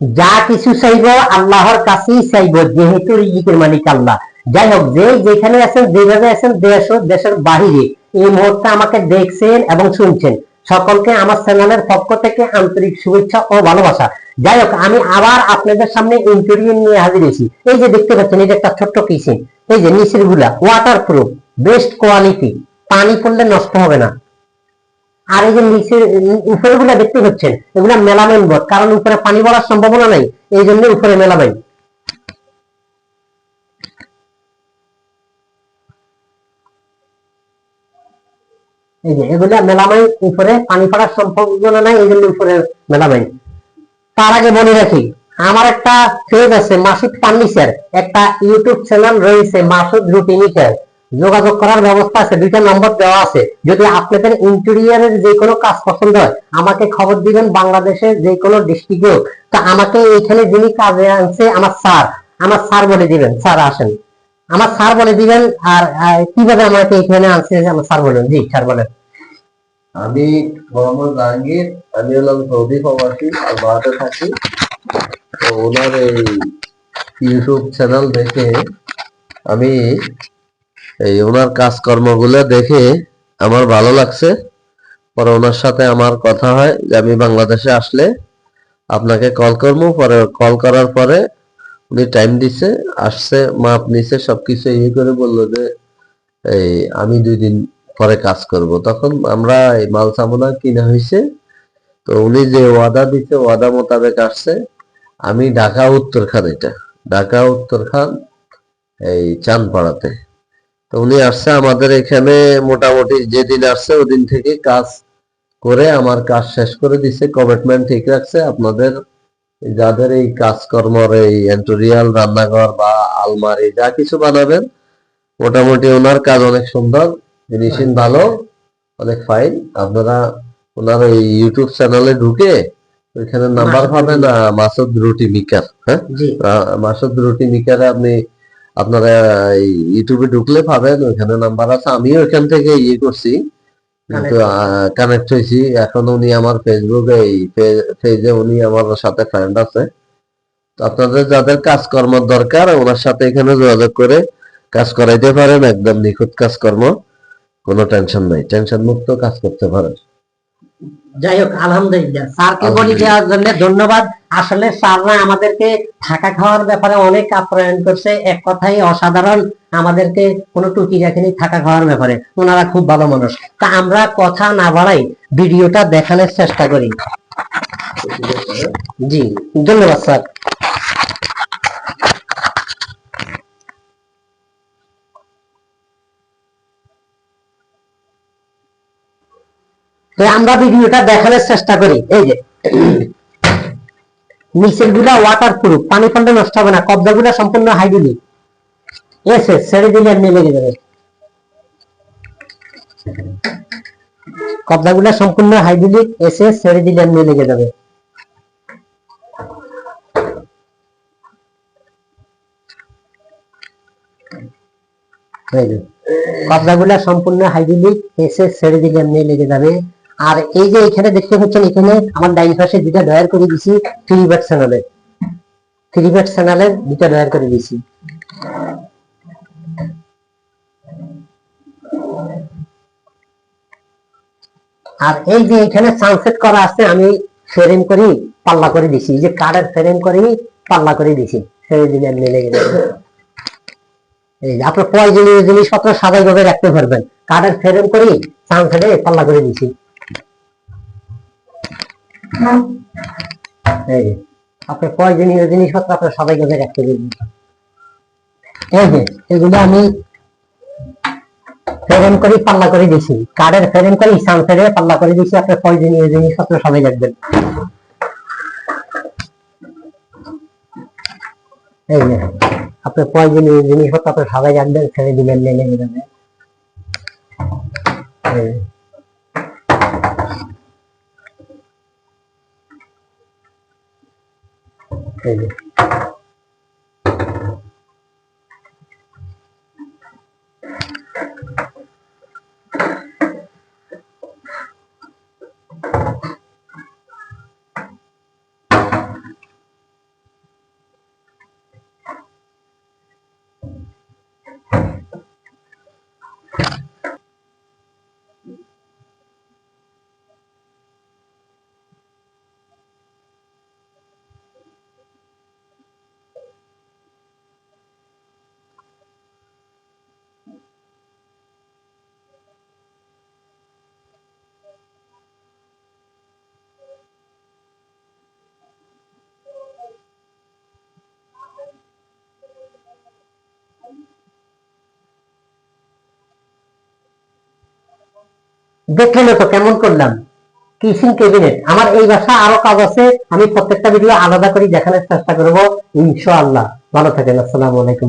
যা কিছু চাইব, আল্লাহর কাছেই চাইব, যেহেতু রিজিকের মালিক আল্লাহ। যাই হোক যে যেখানে আছেন, যেভাবে আছেন, দেশ দেশের বাহিরে, এই মুহূর্তে আমাকে দেখছেন এবং শুনছেন। সকলকে আমার চ্যানেলের পক্ষ থেকে আন্তরিক শুভেচ্ছা ও ভালোবাসা। যাই হোক আমি আবার আপনাদের সামনে ইন্টারভিউ নিয়ে হাজির হয়েছি। এই যে দেখতে পাচ্ছেন যে একটা ছোট্ট কিচেন। এই যে নিচেরগুলা ওয়াটার প্রুফ বেস্ট কোয়ালিটি পানি পড়লে নষ্ট হবে না। আর এই যে নিচের উপরে দেখতে পাচ্ছেন, এগুলা মেলামাইন বোর্ড কারণ উপরে পানি পড়ার সম্ভাবনা নাই, এই জন্য উপরে মেলামাইন। এই যে, এগুলা উপরে পানি পড়ার সম্ভাবনা নাই, এই জন্য উপরে তার আগে বলে রাখি, আমার একটা পেজ আছে মাসুদ একটা ইউটিউব চ্যানেল রয়েছে মাসুদ রুটিনিচার যোগাযোগ করার ব্যবস্থা আছে, দুইটা নম্বর দেওয়া আছে। যদি আপনাদের ইন্টেরিয়ারের যে কোনো কাজ পছন্দ হয়, আমাকে খবর দিবেন বাংলাদেশের যে কোনো ডিস্ট্রিক্টে তা আমাকে এইখানে যিনি কাজে আনছে, আমার স্যার আমার স্যার বলে দিবেন, স্যার আসেন। আমার স্যার বলে দিবেন, আর কীভাবে আমাকে এখানে আনছে, আমার স্যার বলেন। জি, স্যার বলেন। আমি মোহাম্মদ জাহাঙ্গীর, আমি হলাম সৌদি প্রবাসী, আর ভারতে থাকি। তো ওনার এই ইউটিউব চ্যানেল দেখে আমি এই ওনার কাজকর্মগুলো দেখে আমার ভালো লাগছে। পরে ওনার সাথে আমার কথা হয় যে আমি বাংলাদেশে আসলে আপনাকে কল করব। পরে কল করার পরে উনি টাইম দিছে, আসছে, মাপ নিছে, সবকিছু ইয়ে করে বলল যে, এই, আমি দুই দিন পরে কাজ করব। তখন আমরা এই মাল সামনা কিনা হয়েছে। তো উনি যে ওয়াদা দিছে, ওয়াদা মোতাবেক আসছে। আমি ঢাকা উত্তরখান এটা। ঢাকা উত্তরখান এই চাঁদপাড়াতে। তো উনি আসছে আমাদের এখানে মোটামুটি যেদিন আসছে ওদিন থেকে কাজ করে আমার কাজ শেষ করে দিছে। কমিটমেন্ট ঠিক রাখছে। আপনাদের যাদের এই কাজকর্মর এই এন্টোরিয়াল রান্নাঘর বা আলমারি যা কিছু বানাবেন মোটামুটি ওনার কাজ অনেক সুন্দর ফিনিশিং ভালো অনেক ফাইন আপনারা ওনার এই ইউটিউব চ্যানেলে ঢুকে ওইখানে নাম্বার পাবেন মাসুদ রুটি মিকার হ্যাঁ? মাসুদ রুটি মিকারে আপনি আপনারা ইউটিউবে ঢুকলে পাবেন ওইখানে নাম্বার আছে। আমিও ওইখান থেকে ইয়ে করছি। কানেক্ট হয়েছি। এখন উনি আমার ফেসবুকে এই পেজে উনি আমার সাথে ফ্রেন্ড আছে। তো আপনাদের যাদের কাজকর্ম দরকার ওনার সাথে এখানে যোগাযোগ করে কাজ করাইতে পারেন। একদম নিখুঁত কাজকর্ম কোনো টেনশন নাই। টেনশন মুক্ত কাজ করতে পারেন। যাই হোক আলহামদুলিল্লাহ। স্যারকে বলি দেওয়ার জন্য ধন্যবাদ। আসলে স্যাররা আমাদেরকে থাকা খাওয়ার ব্যাপারে অনেক আপ্যায়ন করছে। এক কথাই অসাধারণ আমাদেরকে কোনো টুকি রাখেনি থাকা খাওয়ার ব্যাপারে। ওনারা খুব ভালো মানুষ। তা আমরা কথা না বাড়াই ভিডিওটা দেখানোর চেষ্টা করি। জি ধন্যবাদ স্যার। তো আমরা ভিডিওটা দেখানোর চেষ্টা করি। এই যে নিচেরগুলা ওয়াটার প্রুফ পানি পড়লে নষ্ট হবে না কবজা গুলা সম্পূর্ণ হাইড্রোলিক এসে ছেড়ে দিলে এমনি লেগে যাবে। কবজা গুলা সম্পূর্ণ হাইড্রোলিক এসে ছেড়ে দিলে এমনি লেগে যাবে। এই যে, কবজাগুলা সম্পূর্ণ হাইড্রোলিক এসে ছেড়ে দিলে এমনি লেগে যাবে। আর এই যে এখানে দেখতে পাচ্ছেন, এখানে আমার ডাইন পাশে দুটা ডয়ার করে দিছি থ্রি ব্যাট চ্যানেলে থ্রি ব্যাট চ্যানেলের দুটা ডয়ার করে দিছি আর এই যে এখানে সানসেট করা আছে, আমি ফ্রেম করি, পাল্লা করে দিছি যে কার্ডের ফ্রেম করি, পাল্লা করে দিছি ছেড়ে দিন লেগে যাবে এই আপনার প্রয়োজনীয় জিনিসপত্র স্বাভাবিকভাবে রাখতে পারবেন। কার্ডের ফ্রেম করি সানসেটে পাল্লা করে দিছি এই প্রয়োজনীয় জিনিসপত্র আপনার স্বাভাবিকভাবে রাখতে এই যে। এগুলো আমি ফ্রেম করি পাল্লা করে দিছি। ফ্রেম করি পাল্লা করে দিছি, আপনার প্রয়োজনীয় জিনিসপত্র সবাই রাখবেন এই যে প্রয়োজনীয় জিনিসপত্র আপনার সবাই রাখবেন দিবেন এই দেখলেন তো কেমন করলাম? কিচেন ক্যাবিনেট আমার এই বাসা আরও কাজ আছে, আমি প্রত্যেকটা ভিডিও আলাদা করে, দেখানোর চেষ্টা করব। ইনশাআল্লাহ। ভালো থাকেন, আসসালামু আলাইকুম